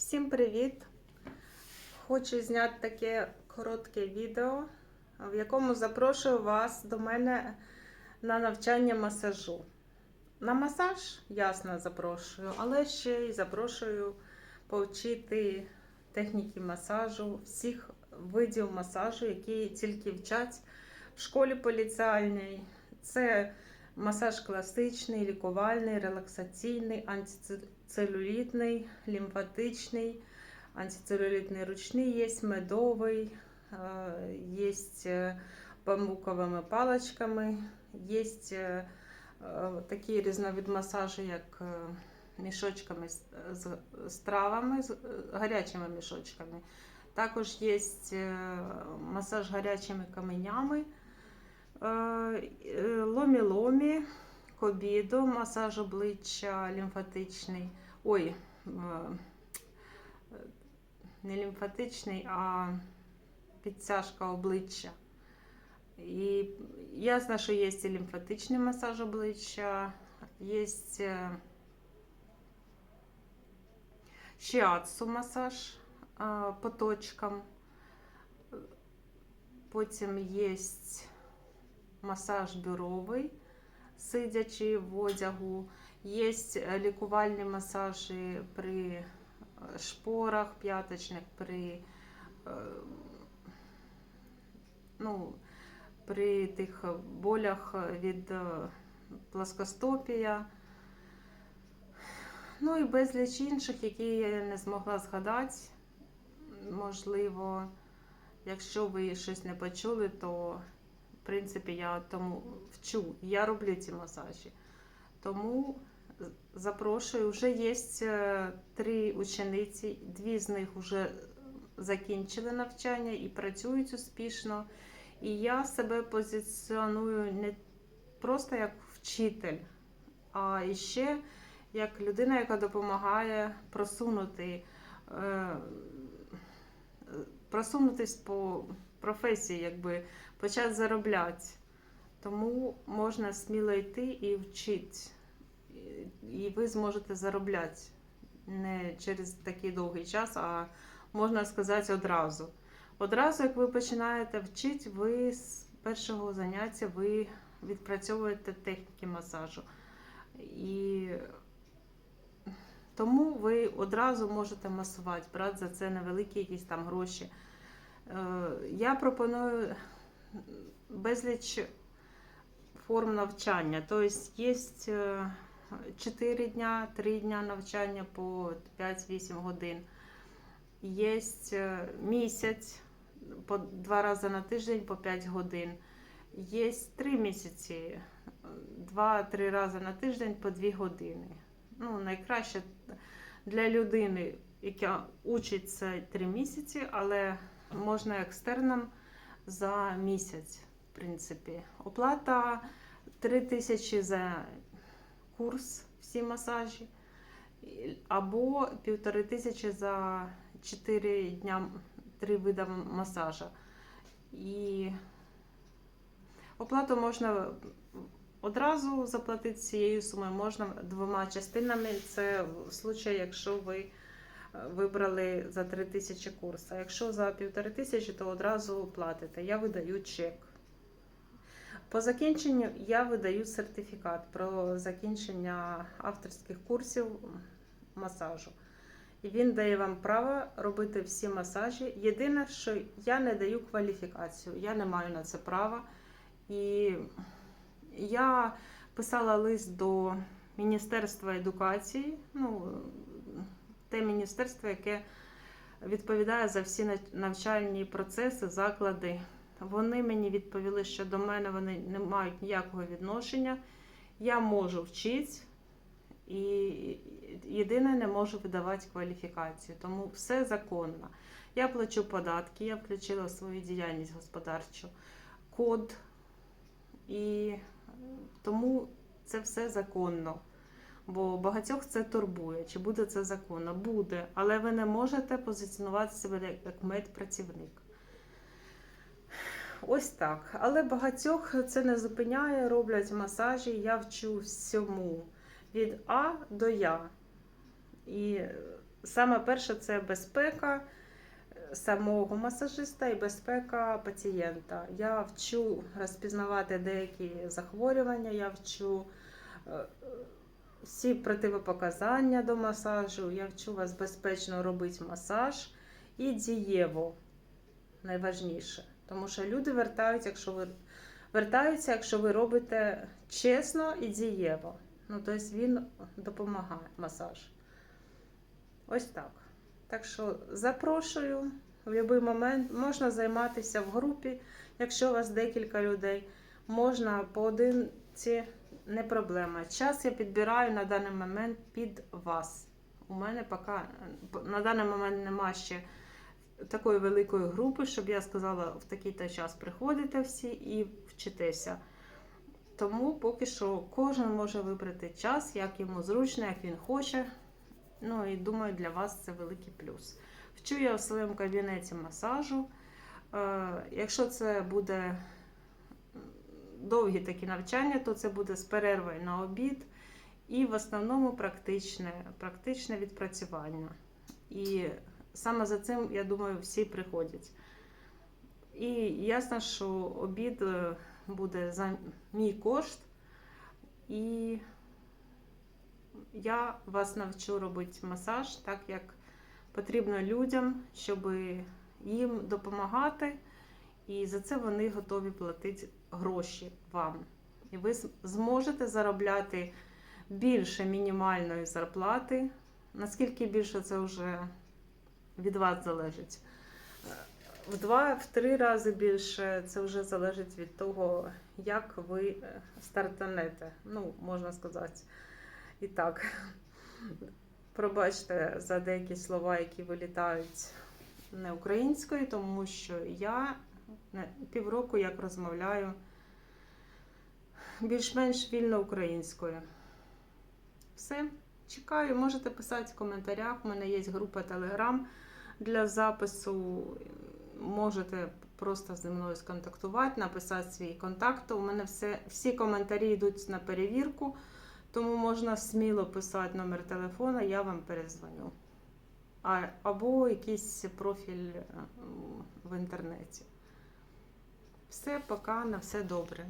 Всім привіт! Хочу зняти таке коротке відео, в якому запрошую вас до мене на навчання масажу. На масаж, ясно, запрошую, але ще й запрошую повчити техніки масажу, всіх видів масажу, які тільки вчать в школі поліціальній. Це масаж класичний, лікувальний, релаксаційний, антицелюлітний, лімфатичний, антицелюлітний ручний, є медовий, є бамбуковими паличками, є такий різновид масажу, як е, мішочками з, травами, з е, гарячими мішочками. Також є е, масаж гарячими каменями. Е, е, Ломі-ломі, кобідо, масаж обличчя лімфатичний. Ой, е, не лімфатичний, а підтяжка обличчя. І ясно, що є і лімфатичний масаж обличчя, є shiatsu масаж е, по точкам. Потім є масаж бюровий, сидячи в одягу. Є лікувальні масажі при е, шпорах п'яточних, при, е, ну, при тих болях від е, плоскостопія. Ну і безліч інших, які я не змогла згадати. Можливо, якщо ви щось не почули, то принципі, я тому вчу, я роблю ці масажі. Тому запрошую, вже є е, три учениці, дві з них вже закінчили навчання і працюють успішно. І я себе позиціоную не просто як вчитель, а ще як людина, яка допомагає просунути, е, просунутись по професії, якби почати заробляти. Тому можна сміло йти і вчити. І ви зможете заробляти не через такий довгий час, а можна сказати одразу. Одразу, як ви починаєте вчити, ви з першого заняття ви відпрацьовуєте техніки масажу. І тому ви одразу можете масувати, брати за це невеликі якісь там гроші. Е, Я пропоную безліч форм навчання. Тобто є 4 дня, 3 дня навчання по 5-8 годин. Є місяць по 2 рази на тиждень по 5 годин. Є 3 місяці, 2-3 рази на тиждень по 2 години. Ну, найкраще для людини, яка учиться 3 місяці, але можна екстерном за місяць, в принципі. Оплата 3 тисячі за курс, всі масажі, або півтори тисячі за 4 дня, 3 види масажа. І оплату можна одразу заплатити цією сумою, можна двома частинами. Це в случаї, якщо ви вибрали за 3 тисячі курс. А якщо за півтори тисячі, то одразу платите. Я видаю чек. По закінченню я видаю сертифікат про закінчення авторських курсів масажу. І він дає вам право робити всі масажі. Єдине, що я не даю кваліфікацію, я не маю на це права. І я писала лист до Міністерства едукації. ну, те міністерство, яке відповідає за всі навчальні процеси, заклади. Вони мені відповіли, що до мене вони не мають ніякого відношення. Я можу вчити і єдине не можу видавати кваліфікацію. Тому все законно. Я плачу податки, я включила свою діяльність господарчу, код, і тому це все законно. Бо багатьох це турбує. Чи буде це законно? Буде, але ви не можете позиціонувати себе як медпрацівник. Ось так. Але багатьох це не зупиняє, роблять масажі. Я вчу всьому від А до Я. І саме перше це безпека е, самого масажиста і безпека пацієнта. Я вчу розпізнавати деякі захворювання, я вчу е, всі противопоказання до масажу, я вчу вас безпечно робити масаж і дієво найважніше. Тому що люди вертаються, якщо ви вертаються, якщо ви робите чесно і дієво. Ну, тобто він допомагає масаж. Ось так. Так що запрошую в будь-який момент. Можна займатися в групі, якщо у вас декілька людей. Можна поодинці, не проблема. Час я підбираю на даний момент під вас. У мене поки на даний момент нема ще такої великої групи, щоб я сказала, в такий-то час приходите всі і вчитеся. Тому поки що кожен може вибрати час, як йому зручно, як він хоче. Ну і думаю, для вас це великий плюс. Вчу я в своєму кабінеті масажу. Е, якщо це буде довгі такі навчання, то це буде з перервою на обід і в основному практичне, практичне відпрацювання. І саме за цим, я думаю, всі приходять. І ясно, що обід е, буде за мій кошт, і я вас навчу робити масаж так, як потрібно людям, щоб їм допомагати, і за це вони готові платити гроші вам. І ви зможете заробляти більше мінімальної зарплати. Наскільки більше це вже від вас залежить. В два, в три рази більше це вже залежить від того, як ви е, стартанете. Ну, можна сказати. І так, пробачте за деякі слова, які вилітають не українською, тому що я півроку як розмовляю більш-менш вільно українською. Все, чекаю, можете писати в коментарях. У мене є група Telegram для запису. Можете просто зі мною сконтактувати, написати свій контакт. У мене все, всі коментарі йдуть на перевірку, тому можна сміло писати номер телефона, я вам перезвоню. А, або якийсь профіль е, в інтернеті. Все, пока, на все добре.